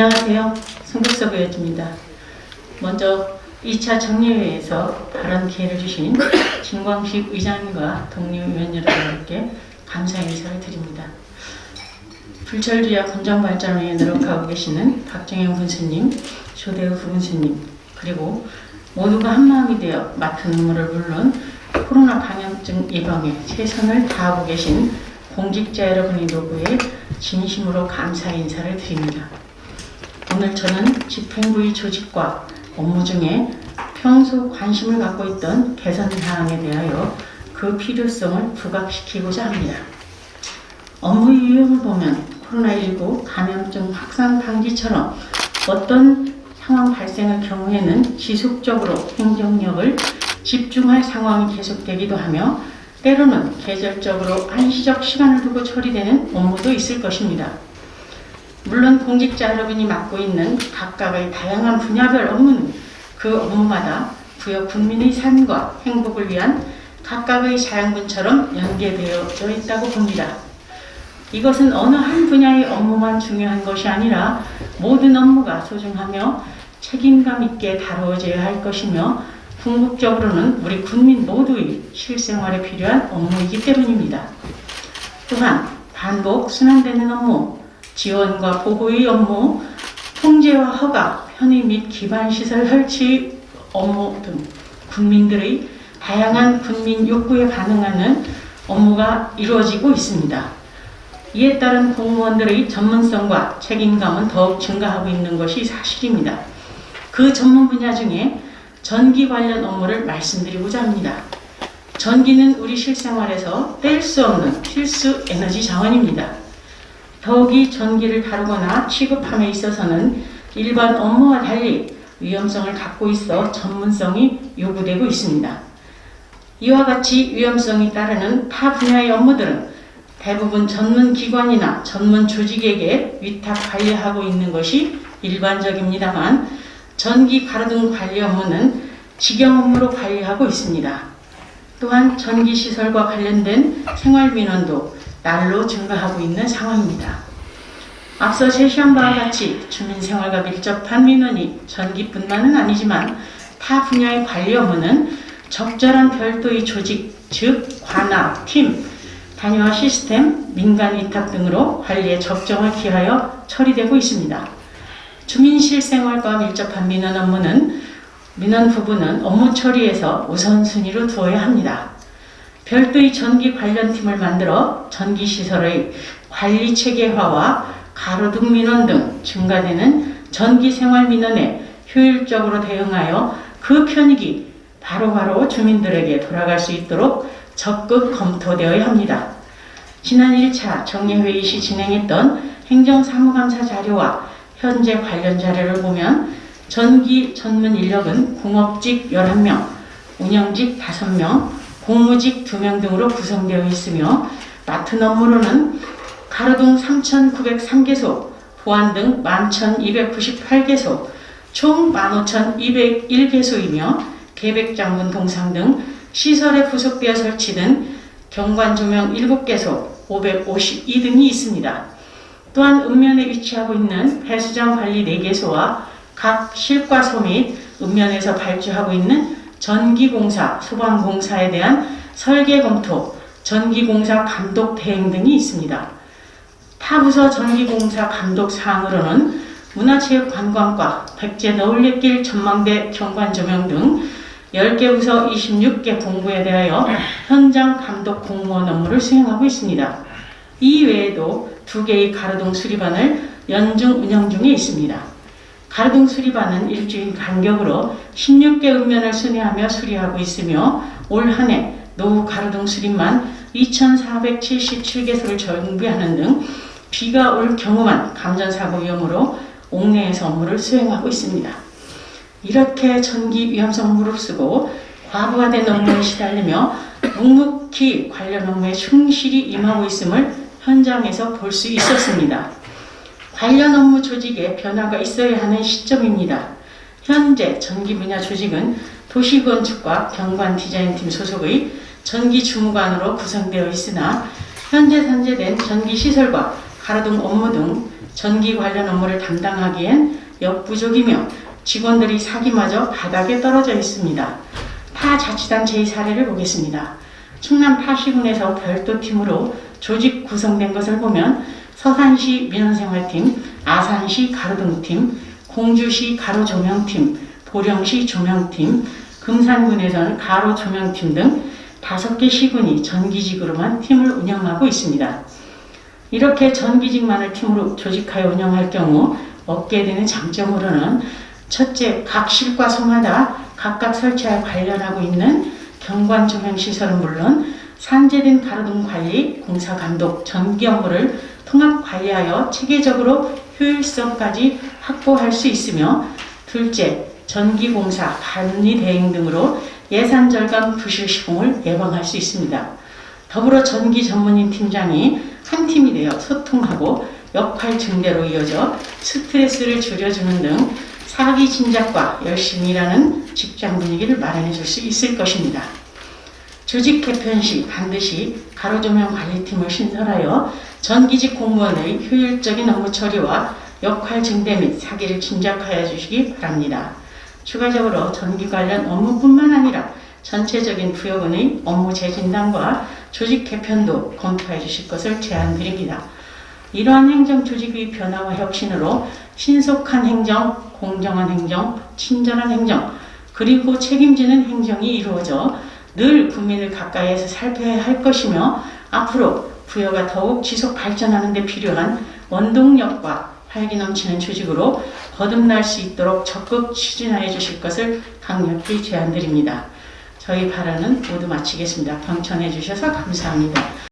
안녕하세요. 송국섭 의원입니다. 먼저 2차 정례회에서 발언 기회를 주신 진광식 의장님과 동료 의원 여러분께 감사 인사를 드립니다. 불철주야 건전발전에 노력하고 계시는 박정영 군수님, 조대우 부군수님, 그리고 모두가 한마음이 되어 맡은 업무를 물론 코로나 감염증 예방에 최선을 다하고 계신 공직자 여러분의 노고에 진심으로 감사 인사를 드립니다. 오늘 저는 집행부의 조직과 업무 중에 평소 관심을 갖고 있던 개선 사항에 대하여 그 필요성을 부각시키고자 합니다. 업무의 유형을 보면 코로나19 감염증 확산 방지처럼 어떤 상황 발생의 경우에는 지속적으로 행정력을 집중할 상황이 계속되기도 하며 때로는 계절적으로 한시적 시간을 두고 처리되는 업무도 있을 것입니다. 물론 공직자 여러분이 맡고 있는 각각의 다양한 분야별 업무는 그 업무마다 부여 국민의 삶과 행복을 위한 각각의 자양분처럼 연계되어 있다고 봅니다. 이것은 어느 한 분야의 업무만 중요한 것이 아니라 모든 업무가 소중하며 책임감 있게 다루어져야 할 것이며 궁극적으로는 우리 국민 모두의 실생활에 필요한 업무이기 때문입니다. 또한 반복 순환되는 업무, 지원과 보호의 업무, 통제와 허가, 편의 및 기반 시설 설치 업무 등 국민들의 다양한 국민 욕구에 반응하는 업무가 이루어지고 있습니다. 이에 따른 공무원들의 전문성과 책임감은 더욱 증가하고 있는 것이 사실입니다. 그 전문 분야 중에 전기 관련 업무를 말씀드리고자 합니다. 전기는 우리 실생활에서 뗄 수 없는 필수 에너지 자원입니다. 더욱이 전기를 다루거나 취급함에 있어서는 일반 업무와 달리 위험성을 갖고 있어 전문성이 요구되고 있습니다. 이와 같이 위험성이 따르는 타 분야의 업무들은 대부분 전문 기관이나 전문 조직에게 위탁 관리하고 있는 것이 일반적입니다만 전기 가로등 관리 업무는 직영 업무로 관리하고 있습니다. 또한 전기 시설과 관련된 생활 민원도 날로 증가하고 있는 상황입니다. 앞서 제시한 바와 같이 주민 생활과 밀접한 민원이 전기뿐만은 아니지만 타 분야의 관리 업무는 적절한 별도의 조직, 즉 관할, 팀, 단위화 시스템, 민간 위탁 등으로 관리에 적정을 기하여 처리되고 있습니다. 주민 실생활과 밀접한 민원 업무는 민원 부분은 업무 처리에서 우선순위로 두어야 합니다. 별도의 전기 관련 팀을 만들어 전기 시설의 관리 체계화와 가로등 민원 등 증가되는 전기 생활 민원에 효율적으로 대응하여 그 편익이 바로 바로 주민들에게 돌아갈 수 있도록 적극 검토되어야 합니다. 지난 1차 정례회의 시 진행했던 행정사무감사 자료와 현재 관련 자료를 보면 전기 전문 인력은 공업직 11명, 운영직 5명, 공무직 2명 등으로 구성되어 있으며 맡은 업무로는 가로등 3,903개소, 보안 등 11,298개소, 총 15,201개소이며 계백장문 동상 등 시설에 부속되어 설치된 경관 조명 7개소, 552등이 있습니다. 또한 읍면에 위치하고 있는 배수장 관리 4개소와 각 실과소 및 읍면에서 발주하고 있는 전기공사, 소방공사에 대한 설계 검토, 전기공사 감독 대행 등이 있습니다. 타 부서 전기공사 감독 사항으로는 문화체육관광과 백제 너울레길 전망대 경관조명 등 10개 부서 26개 공부에 대하여 현장 감독 공무원 업무를 수행하고 있습니다. 이 외에도 두 개의 가로등 수리반을 연중 운영 중에 있습니다. 가로등 수리반은 일주일 간격으로 16개 읍면을 순회하며 수리하고 있으며 올 한 해 노후 가로등 수리만 2,477개소를 정비하는 등 비가 올 경우만 감전사고 위험으로 옥내에서 업무를 수행하고 있습니다. 이렇게 전기 위험성 무릅쓰고 과부하 된 업무에 시달리며 묵묵히 관련 업무에 충실히 임하고 있음을 현장에서 볼 수 있었습니다. 관련 업무 조직에 변화가 있어야 하는 시점입니다. 현재 전기 분야 조직은 도시건축과 경관 디자인팀 소속의 전기 주무관으로 구성되어 있으나 현재 산재된 전기 시설과 가로등 업무 등 전기 관련 업무를 담당하기엔 역부족이며 직원들이 사기마저 바닥에 떨어져 있습니다. 타 자치단체의 사례를 보겠습니다. 충남 파시군에서 별도 팀으로 조직 구성된 것을 보면 서산시 민원생활팀, 아산시 가로등팀, 공주시 가로조명팀, 보령시 조명팀, 금산군에서는 가로조명팀 등 다섯 개 시군이 전기직으로만 팀을 운영하고 있습니다. 이렇게 전기직만을 팀으로 조직하여 운영할 경우 얻게 되는 장점으로는 첫째, 각 실과 소마다 각각 설치하여 관련하고 있는 경관 조명 시설은 물론 산재된 가로등 관리, 공사 감독, 전기 업무를 통합 관리하여 체계적으로 효율성까지 확보할 수 있으며 둘째, 전기 공사, 관리 대행 등으로 예산 절감 부실 시공을 예방할 수 있습니다. 더불어 전기 전문인 팀장이 한 팀이 되어 소통하고 역할 증대로 이어져 스트레스를 줄여주는 등 사기 진작과 열심히 일하는 직장 분위기를 마련해 줄 수 있을 것입니다. 조직 개편 시 반드시 가로조명 관리팀을 신설하여 전기직 공무원의 효율적인 업무 처리와 역할 증대 및 사기를 진작하여 주시기 바랍니다. 추가적으로 전기 관련 업무뿐만 아니라 전체적인 부여군의 업무 재진단과 조직 개편도 검토해 주실 것을 제안드립니다. 이러한 행정 조직의 변화와 혁신으로 신속한 행정, 공정한 행정, 친절한 행정, 그리고 책임지는 행정이 이루어져 늘 국민을 가까이에서 살펴야 할 것이며 앞으로 부여가 더욱 지속 발전하는 데 필요한 원동력과 활기 넘치는 조직으로 거듭날 수 있도록 적극 추진하여 주실 것을 강력히 제안드립니다. 저희 발언은 모두 마치겠습니다. 경청해 주셔서 감사합니다.